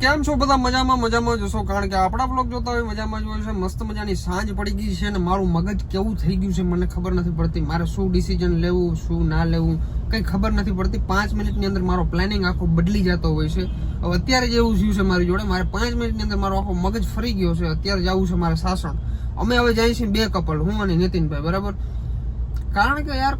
કેમ છો બધા? મજામાં મજામાં જશો કારણ કે આપણા બ્લોગ જોતા હોય, મજામાં જોયું છે. મસ્ત મજાની સાંજ પડી ગઈ છે અને મારું મગજ કેવું થઈ ગયું છે મને ખબર નથી પડતી. મારે શું ડિસિઝન લેવું, શું ના લેવું, કંઈ ખબર નથી પડતી. પાંચ મિનિટની અંદર મારો પ્લાનિંગ આખો બદલી જતો હોય છે. હવે અત્યારે જ એવું થયું છે મારી જોડે. મારે પાંચ મિનિટની અંદર મારો આખો મગજ ફરી ગયો છે. અત્યારે જવું છે મારે સાસણ. અમે હવે જઈએ છીએ બે કપલ હું અને નીતિનભાઈ, બરાબર? કારણ કે યાર,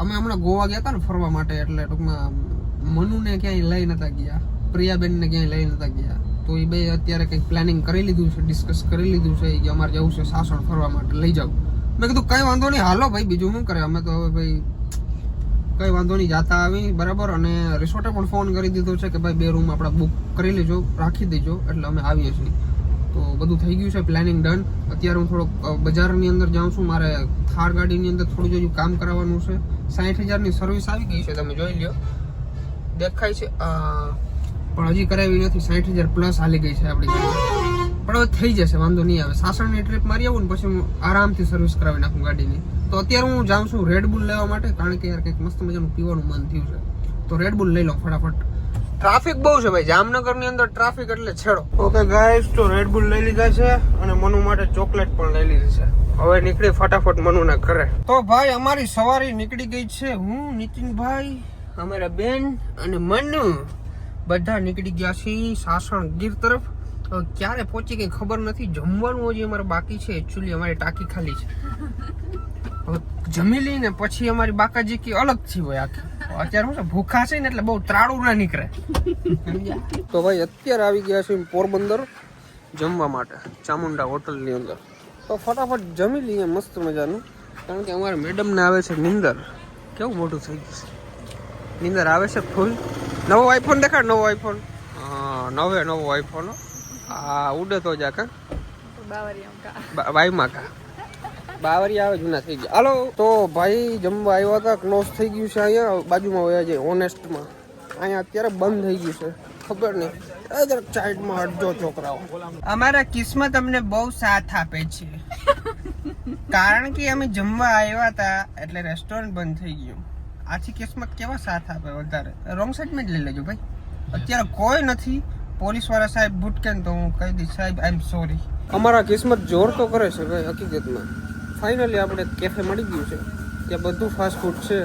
અમે હમણાં ગોવા ગયા હતા ને ફરવા માટે, એટલે ટૂંકમાં મનુને ક્યાંય લઈ નતા ગયા. પ્રિયાબેનને ક્યાંય લઈ નતા ગયા. તો એ બે અત્યારે કંઈક પ્લાનિંગ કરી લીધું છે ડિસ્કસ કરી લીધું છે કે અમારે જવું છે સાસણ ફરવા માટે, લઈ જાવ મેં કીધું, કઈ વાંધો નહીં, હાલો ભાઈ, બીજું શું કરે? અમે તો હવે ભાઈ કઈ વાંધો નહીં, જાતા આવી, બરાબર? અને રિસોર્ટે પણ ફોન કરી દીધો છે કે ભાઈ, બે રૂમ આપણા બુક કરી લેજો, રાખી દેજો, એટલે અમે આવીએ છીએ. તો બધું થઈ ગયું છે પ્લાનિંગ ડન અત્યારે હું થોડોક બજારની અંદર જાઉં છું, મારે થાર ગાડીની અંદર થોડું જોયું કામ કરાવવાનું છે. સાઠ હજારની સર્વિસ આવી ગઈ છે, તમે જોઈ લ્યો. દેખાય છે પણ હજી કરાવી નથી. સાઠ હજાર પ્લસ હાલી ગઈ છે આપણી ગાડી પણ હવે થઈ જશે વાંધો નહીં આવે. સાસણની ટ્રીપ મારી આવું ને પછી હું આરામથી સર્વિસ કરાવી નાખું ગાડીની. તો અત્યારે હું જાઉં છું રેડબુલ લેવા માટે કારણ કે યાર કંઈક મસ્ત મજાનું પીવાનું મન થયું છે. તો રેડબુલ લઈ લો ફટાફટ. ટ્રાફિક બહુ છે ભાઈ. જામનગરની અંદર ટ્રાફિક એટલે છેડો. ઓકે ગાઈસ તો રેડબુલ લઈ લીધા છે અને મનુ માટે ચોકલેટ પણ લઈ લીધી છે. હવે નીકળી ફટાફટ મનુના ઘરે. તો ભાઈ અમારી સવારી નીકળી ગઈ છે હું નીતિનભાઈ અમારા બેન અને મનુ. બધા નીકળી ગયા છે સાસણ ગીર તરફ. ક્યારે પહોંચી ગઈ ખબર નથી. જમવાનું હજી અમારે બાકી છે. એકચ્યુઅલી અમારી ટાંકી ખાલી છે. જમી લઈને પછી અમારી બાકાજી કે અલગથી હોય આખી. અત્યારે શું ભૂખા છે ને એટલે બહુ ત્રાળું ના નીકળે. તો ભાઈ અત્યારે આવી ગયા છે પોરબંદર જમવા માટે, ચામુંડા હોટલની અંદર. તો ફટાફટ જમી લઈએ મસ્ત મજાનું. કારણ કે અમારા મેડમને આવે છે નિંદર. કેવું મોટું થઈ ગયું છે. નિંદર આવે છે ફૂલ? નવો આઈફોન દેખાડ નવો આઈફોન હા નવે નવો આઈફોન આ ઉડે તો જા કા. વાઈમાં કા. બાવરી આવે જૂના થઈ ગયા. હાલો તો ભાઈ જમવા આવ્યા હતા ક્લોઝ થઈ ગયું છે અહીંયા. બાજુમાં વયા જાય ઓનેસ્ટમાં અહીંયા અત્યારે બંધ થઈ ગયું છે. ખબર નહીં. જરાક સાઈડમાં અડજો છોકરાઓ. અમારા કિસ્મત અમને બહુ સાથ આપે છે. કારણ કે અમે જમવા આવ્યા હતા એટલે રેસ્ટોરન્ટ બંધ થઈ ગયું. આથી કિસ્મત કેવા સાથ આપે વધારે? રોંગ સાઈડમાં જ લઈ લેજો ભાઈ. અત્યારે કોઈ નથી. પોલીસવાળા સાહેબ ભૂટકે તો હું કહી દઈશ સાહેબ આઈ એમ સોરી અમારા કિસ્મત જોર તો કરે છે ભાઈ હકીકતમાં. ફાઇનલી આપણે કેફે મળી ગયું છે. ત્યાં બધું ફાસ્ટ ફૂડ છે.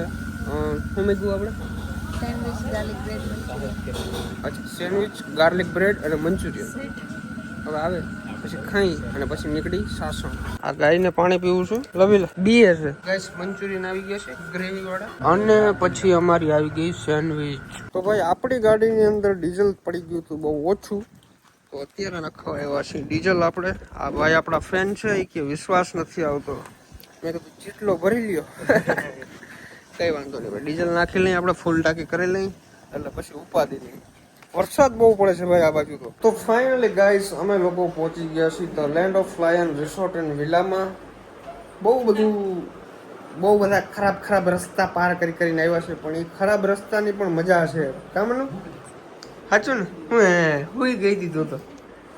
શું મેગવું આપણે? સેન્ડવિચ ગાર્લિક બ્રેડ મંચુરિયન અચ્છા સેન્ડવિચ ગાર્લિક બ્રેડ અને મંચુરિયન. હવે આવે. પછી ખાઈ અને પછી નીકળી સાસણ. આ ગાયને પાણી પીવું છું. લવી લે. બીએ છે. ગાઈસ મંચુરિયન આવી ગયા છે ગ્રેવી વાળા અને પછી અમારી આવી ગઈ સેન્ડવિચ. તો ભાઈ આપણી ગાડીની અંદર ડીઝલ પડી ગયું હતું બહુ ઓછું. તો અત્યારે નખવા આવ્યા છે ડીઝલ આપણે આ ભાઈ આપણા ફ્રેન્ડ છે એ કે વિશ્વાસ નથી આવતો. મેં કીધું જેટલો ભરી લ્યો. કઈ વાંધો નહીં. ભાઈ ડીઝલ નાખી લઈએ આપણે ફૂલ ટાંકી કરી લઈએ એટલે પછી ઉપાધી નહીં. વરસાદ બહુ પડે છે ભાઈ આ બાજુ તો. તો ફાઇનલી ગાઈસ અમે લોકો પહોંચી ગયા છીએ the land of lion resort and વિલામાં બહુ બધું બહુ બધા ખરાબ ખરાબ રસ્તા પાર કરી કરીને આવ્યા છે પણ એ ખરાબ રસ્તાની પણ મજા છે. કામનું સાચું ને? હું હે હુઈ ગઈ દીધો તો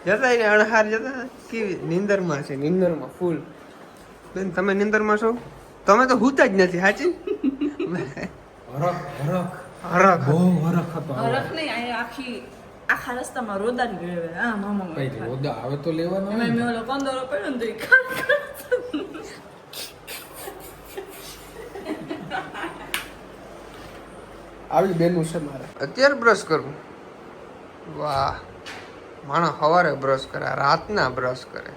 જતા એને અણહાર જતા કેવી નિંદરમાં છે નિંદરમાં ફૂલ બેન તમે નિંદરમાં છો? તમે તો હુતા જ નથી સાચી હરખ હરખ હરખ. બહુ હરખ હતો હરખ નહીં અહીંયા આખી આખા રસ્તામાં રોદાન ગયો હા મામા કઈ રોદા આવે તો લેવાનો એમાં મેં ઓલો કંદોરો પડ્યો ને તો એ ખાટ આવી બેનું છે મારે. અત્યારે બ્રશ કરવું વાહ. માણસ સવારે બ્રશ કરે રાતના બ્રશ કરે.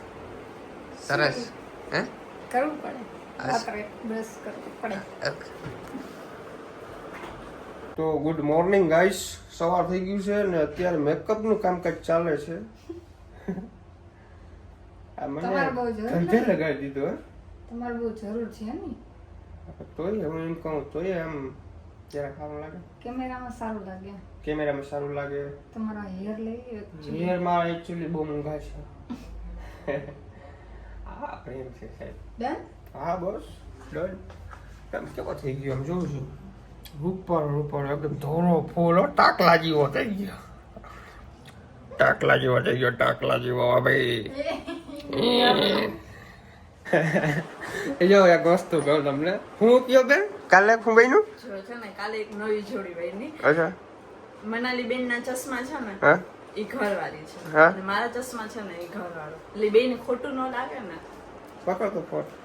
સરસ. હે? કરવું પડે. રાત્રે બ્રશ કરવું પડે. તો ગુડ મોર્નિંગ ગાઈસ સવાર થઈ ગયું છે ને અત્યારે મેકઅપનું કામકાજ ચાલે છે. આ મને ધંધે લગાડી દીધો તમારે બહુ જરૂર છે ને તોય હું એમ કહું તોય એમ ક્યારે સારું લાગે. કેમેરામાં સારું લાગે? કેમેરામાં સારું લાગે. તમારા હેર લઈ હેરમાં એકચ્યુઅલી બહુ મોંઘા છે. હા પ્રેમ છે સાહેબ. ડન હા બસ ડન કેમ કેવો થઈ ગયો? આમ જોઉં છું. ઉપર ઉપર એકદમ ધોળો ફૂલો ટાકલા જેવો થઈ ગયો. ટાકલા જેવો થઈ ગયો ટાકલા જેવો ભાઈ. જો એક વસ્તુ કહું તમને. હું કયો બેન કાલે હું છે ને કાલે એક નવી જોડી અચ્છા. મનાલી બેન ના ચશ્મા છે ને હા? એ ઘરવાળી છે. હા? મારા ચશ્મા છે ને એ ઘરવાળો. એટલે બેન ખોટું ન લાગે ને. પકડ તો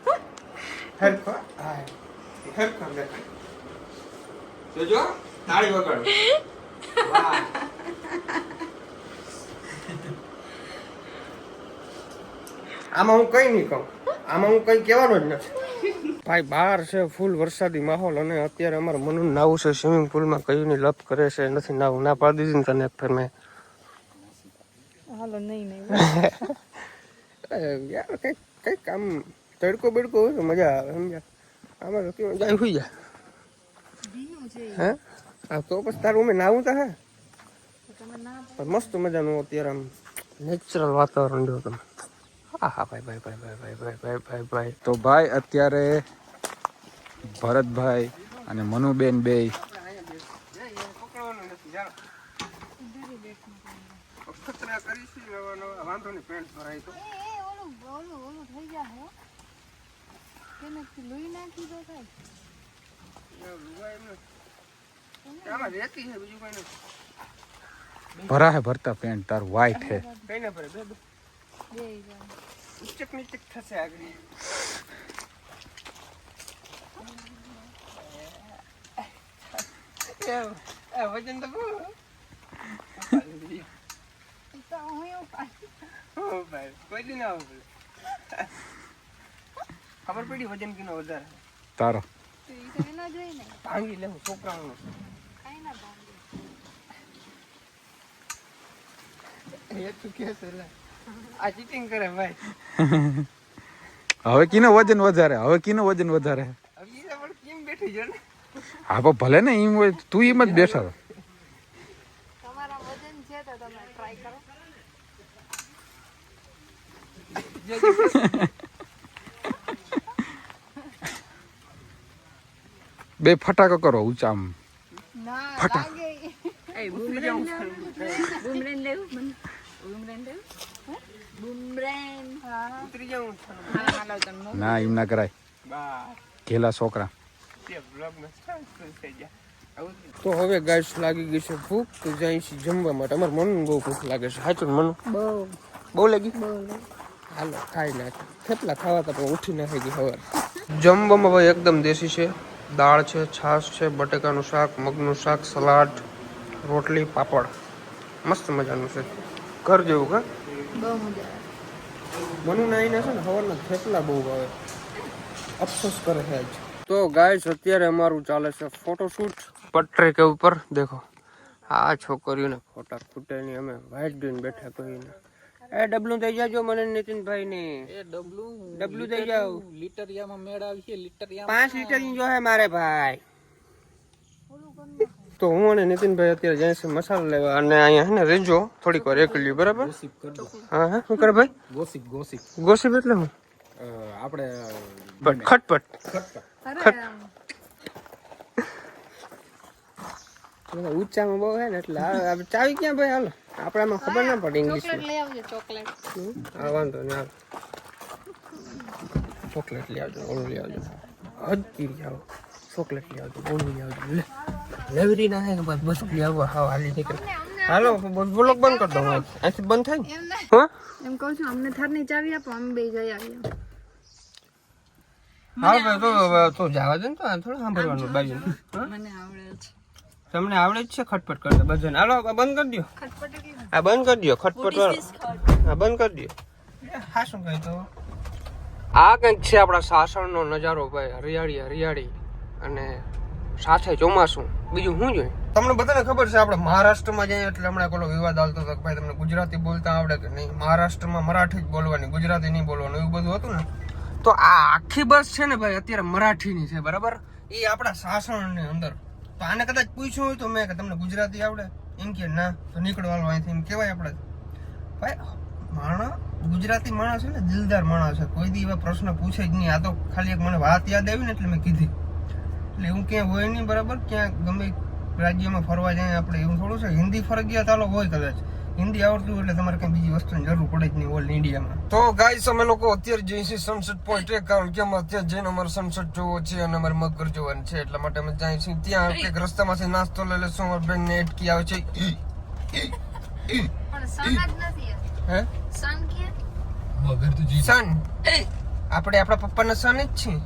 હા હેરખો દેખાય જોજો તાળી વગાડો. વાહ. આમાં હું કઈ નહીં કહું. આમાં હું કઈ કહેવાનો જ નથી. ભાઈ બહાર છે ફૂલ વરસાદી માહોલ અને અત્યારે અમારે મનુ નાવું છે સ્વિમિંગ પુલમાં કયું ની લપ કરે છે નથી નાવું. ના પાડી દીધી ને તને એક ફેર મેં. હાલો નહીં નહીં. યાર કંઈક કંઈક આમ તડકો બડકો હોય તો મજા આવે સમજ્યા? આમાં જાય હોઈ જાય. હે? આ તો પછી તારું અમે નાવું તા હે. મસ્ત મજાનું અત્યારે આમ નેચરલ વાતાવરણ જો તમે હા હા, ભાઈ ભાઈ ભાઈ ભાઈ ભાઈ ભાઈ ભાઈ ભાઈ. ભાઈ તો ભાઈ, અત્યારે ભરતભાઈ અને મનુબેન બે થઈ આમાં રેતી છે બીજું કઈ નથી. ભરા હે ભરતા પેન્ટ તાર વ્હાઈટ હે. કઈ ના ભરે બે બે. બે જાય ઉચક નીચક થશે આગળ. એ- એ વજન તો બહુ. એ તો હું. એવું પાછી હો ભાઈ, કોઈ દી ના આવું પડે. ખબર પડી વજન કિનો વધારે? તારો. તો એ તો એના જોઈ ને. ભાંગી લેવું છોકરાઓનું. હવે કીનો વજન વધારે હવે કીનો વજન વધારે. હા પણ ભલે ને એમ હોય તું એમ જ બેસાડો. બે ફટાકો કરો ઊંચામ ફટાક ના એમ ના કરાય. ઘેલા છોકરા. તે ગયા? હવે ગાઈસ લાગી ગઈ છે ભૂખ તો જાય છે જમવા માટે. અમારે મન બહુ ભૂખ લાગે છે. સાચું મન? બહુ. બહુ લાગી? હાલો ખાઈ નાખે. થેપલા ખાવા તો પણ ઉઠી નાખી ગઈ હવે જમવામાં ભાઈ એકદમ દેશી છે. દાળ છે છાશ છે બટેકાનું શાક મગનું શાક સલાડ રોટલી પાપડ. મસ્ત મજાનું છે. ઘર જેવું કા? બહુ મજા આવે. મનુ નાઈને છે ને સવારના થેપલા બહુ ભાવે. અફસોસ કરે છે આજ. તો ગાઈસ અત્યારે અમારું ચાલે છે ફોટોશૂટ પટરે કે ઉપર દેખો. આ છોકરીઓને ફોટા ખૂટે નહીં અમે વાઇટ જોઈને બેઠા કહીને એ ડબલું દઈ જાજો મને નીતિનભાઈ ને. એ ડબલું ડબલું દઈ જાવ લીટરિયામાં મેળ આવી લીટરિયા પાંચ લીટરની જો હે મારે ભાઈ. તો હું અને નીતિનભાઈ અત્યારે જાય છે મસાલો લેવા અને અહીંયા હે ને રેજો થોડીક વાર એકલી બરાબર? ગોસિપ કર દો. હા હા શું કરે ભાઈ? Gossip gossip. ગોસિપ એટલે હું? આપણે બટ ખટપટ. ખટપટ. ઊંચામાં બહુ હે ને એટલે આ ચાવી ક્યાં ભાઈ? હાલો. આપણે આમાં ખબર ના પડે ઇંગ્લિશ ચોકલેટ લઈ આવજો ચોકલેટ. હા વાંધો નહીં હાલ. ચોકલેટ લઈ આવજો ઓળું લઈ આવજો. હદ ચોકલેટ લઈ આવજો ઓળું લઈ આવજો લે. લેવરી ના થાય કે બસ બસ લઈ આવો હા હાલી નીકળ. હાલો બ્લોક બંધ કરી દો આથી અહીંથી બંધ થાય ને? એમ હા? એમ કહું છું અમને થરની ચાવી આપો અમે બે જઈ આવ્યા હા ભાઈ તો તો જવા દે ને તો આ થોડું સાંભળવાનું બાજુ મને આવડે છે. તમને આવડે જ છે ખટપટ કરતા બધાને. હાલો આ બંધ કરી દો. આ બંધ કરી દો ખટપટ હા બંધ કરી દો. હા શું કહી તો? આ કંઈક છે આપણા સાસણનો નજારો ભાઈ હરિયાળી હરિયાળી. અને સાથે ચોમાસું. બીજું શું જોઈએ? તમને બધાને ખબર છે, આપણે મહારાષ્ટ્રમાં જઈએ એટલે હમણાં પેલો વિવાદ આવતો હતો કે ભાઈ તમને ગુજરાતી બોલતા આવડે કે નહીં? મહારાષ્ટ્રમાં મરાઠી જ બોલવાની, ગુજરાતી નહીં બોલવાનું, એવું બધું હતું ને? તો આ આખી બસ છે ને ભાઈ, અત્યારે મરાઠીની છે, બરાબર? એ આપણા શાસનની અંદર. તો આને કદાચ પૂછ્યું હોય તો મેં કે તમને ગુજરાતી આવડે? એમ કે ના, તો નીકળવાનું અહીંથી એમ કહેવાય આપણે. ભાઈ, માણસ, ગુજરાતી માણસ છે ને, દિલદાર માણસ છે. કોઈ દી એવા પ્રશ્ન પૂછે જ નહીં. આ તો ખાલી એક મને વાત યાદ આવી ને એટલે મેં કીધી. એટલે એવું ક્યાંય હોય નહીં બરાબર? ક્યાં ગમે રાજ્યમાં ફરવા જાય આપણે એવું થોડું છે હિન્દી ફરજિયાત ચાલો હોય કદાચ. હિન્દી આવડતું એટલે તમારે કઈ બીજી વસ્તુની જરૂર પડે જ નહીં ઓલ ઇન્ડિયામાં. તો ગાઈસ અમે લોકો અત્યારે જઈએ છીએ સનસેટ પોઈન્ટ એક કારણ કે અમે અત્યારે જઈને અમારે સનસેટ જોવો છે અને અમારે મગર જોવાનું છે એટલા માટે અમે જઈએ છીએ. ત્યાં એક રસ્તામાંથી નાસ્તો લઈ લેશું અમારી બેન ને એટકી આવે છે. જ હે? સન આપણે આપણા પપ્પાના સન જ છીએ.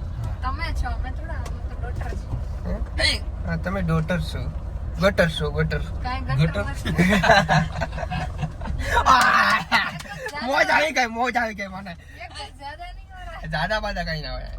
તમે છો અમે થોડા હે? તમે ડોટર છો. ગટર છો ગટર ગટર? મોજ આવી ગઈ મોજ આવી ગઈ મને. દાદા બાદા કઈ ના હોય.